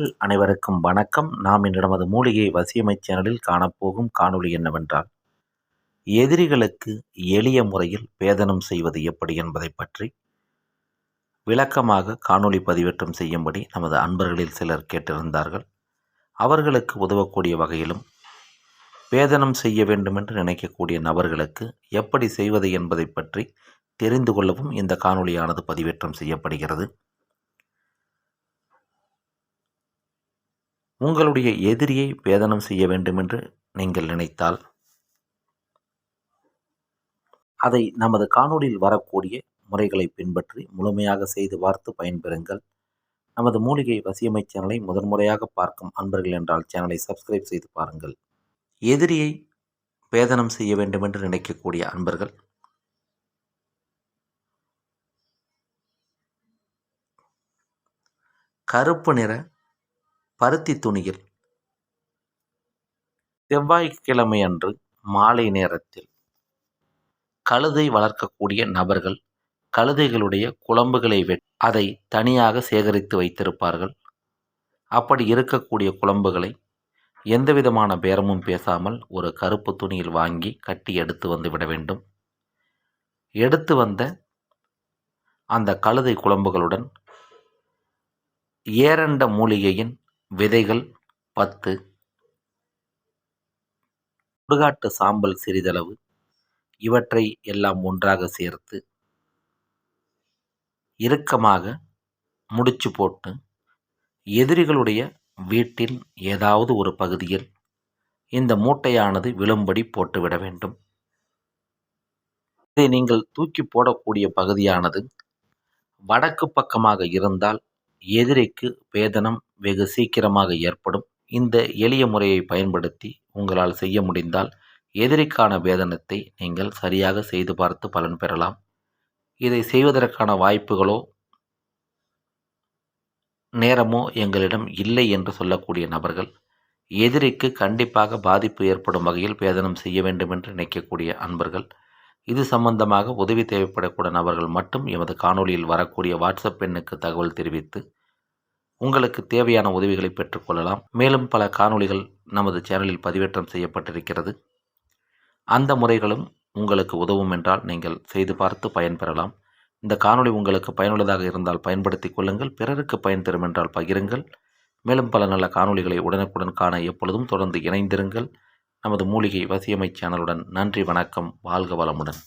நேயர்கள் அனைவருக்கும் வணக்கம். நாம் இன்று நமது மூலிகை வசியமை சேனலில் காணப்போகும் காணொளி என்னவென்றால் எதிரிகளுக்கு எளிய முறையில் பேதனம் செய்வது எப்படி என்பதை பற்றி விளக்கமாக காணொளி பதிவேற்றம் செய்யும்படி நமது அன்பர்களில் சிலர் கேட்டிருந்தார்கள். அவர்களுக்கு உதவக்கூடிய வகையிலும் பேதனம் செய்ய வேண்டுமென்று நினைக்கக்கூடிய நபர்களுக்கு எப்படி செய்வது என்பதை பற்றி தெரிந்து கொள்ளவும் இந்த காணொளியானது பதிவேற்றம் செய்யப்படுகிறது. உங்களுடைய எதிரியை பேதனம் செய்ய வேண்டுமென்று நீங்கள் நினைத்தால் அதை நமது காணொளியில் வரக்கூடிய முறைகளை பின்பற்றி முழுமையாக செய்து பார்த்து பயன்பெறுங்கள். நமது மூலிகை வசியமை சேனலை முதன்முறையாக பார்க்கும் அன்பர்கள் என்றால் சேனலை சப்ஸ்கிரைப் செய்து பாருங்கள். எதிரியை பேதனம் செய்ய வேண்டுமென்று நினைக்கக்கூடிய அன்பர்கள் கருப்பு நிற பருத்தி துணியில். செவ்வாய்க்கிழமை அன்று மாலை நேரத்தில் கழுதை வளர்க்கக்கூடிய நபர்கள் கழுதைகளுடைய குழம்புகளை வெட் அதை தனியாக சேகரித்து வைத்திருப்பார்கள். அப்படி இருக்கக்கூடிய குழம்புகளை எந்த விதமான பேரமும் பேசாமல் ஒரு கருப்பு துணியில் வாங்கி கட்டி எடுத்து வந்து விட வேண்டும். எடுத்து வந்த அந்த கழுதை குழம்புகளுடன் ஏரண்ட மூலிகையின் விதைகள் பத்து. சுடுகாட்டு சாம்பல் சிறிதளவு. இவற்றை எல்லாம் ஒன்றாக சேர்த்து இறுக்கமாக முடிச்சு போட்டு எதிரிகளுடைய வீட்டில் ஏதாவது ஒரு பகுதியில் இந்த மூட்டையானது விழும்படி போட்டுவிட வேண்டும். இதை நீங்கள் தூக்கி போடக்கூடிய பகுதியானது வடக்கு பக்கமாக இருந்தால் எதிரிக்கு வேதனம் வெகு சீக்கிரமாக ஏற்படும். இந்த எளிய முறையை பயன்படுத்தி உங்களால் செய்ய முடிந்தால் எதிரிக்கான வேதனத்தை நீங்கள் சரியாக செய்து பார்த்து பலன் பெறலாம். இதை செய்வதற்கான வாய்ப்புகளோ நேரமோ எங்களிடம் இல்லை என்று சொல்லக்கூடிய நபர்கள் எதிரிக்கு கண்டிப்பாக பாதிப்பு ஏற்படும் வகையில் பேதனம் செய்ய வேண்டும் என்று நினைக்கக்கூடிய அன்பர்கள் இது சம்பந்தமாக உதவி தேவைப்படக்கூடிய நபர்கள் மட்டும் எமது காணொலியில் வரக்கூடிய வாட்ஸ்அப் எண்ணுக்கு தகவல் தெரிவித்து உங்களுக்கு தேவையான உதவிகளை பெற்றுக்கொள்ளலாம் மேலும் பல காணொளிகள் நமது சேனலில் பதிவேற்றம் செய்யப்பட்டிருக்கிறது. அந்த முறைகளும் உங்களுக்கு உதவும் என்றால் நீங்கள் செய்து பார்த்து பயன்பெறலாம் இந்த காணொளி உங்களுக்கு பயனுள்ளதாக இருந்தால் பயன்படுத்திக் கொள்ளுங்கள். பிறருக்கு பயன் தரும் என்றால் பகிருங்கள். மேலும் பல நல்ல காணொளிகளை உடனுக்குடன் காண எப்பொழுதும் தொடர்ந்து இணைந்திருங்கள். நமது மூலிகை வசியமை சேனலுடன் நன்றி வணக்கம் வாழ்க வளமுடன்.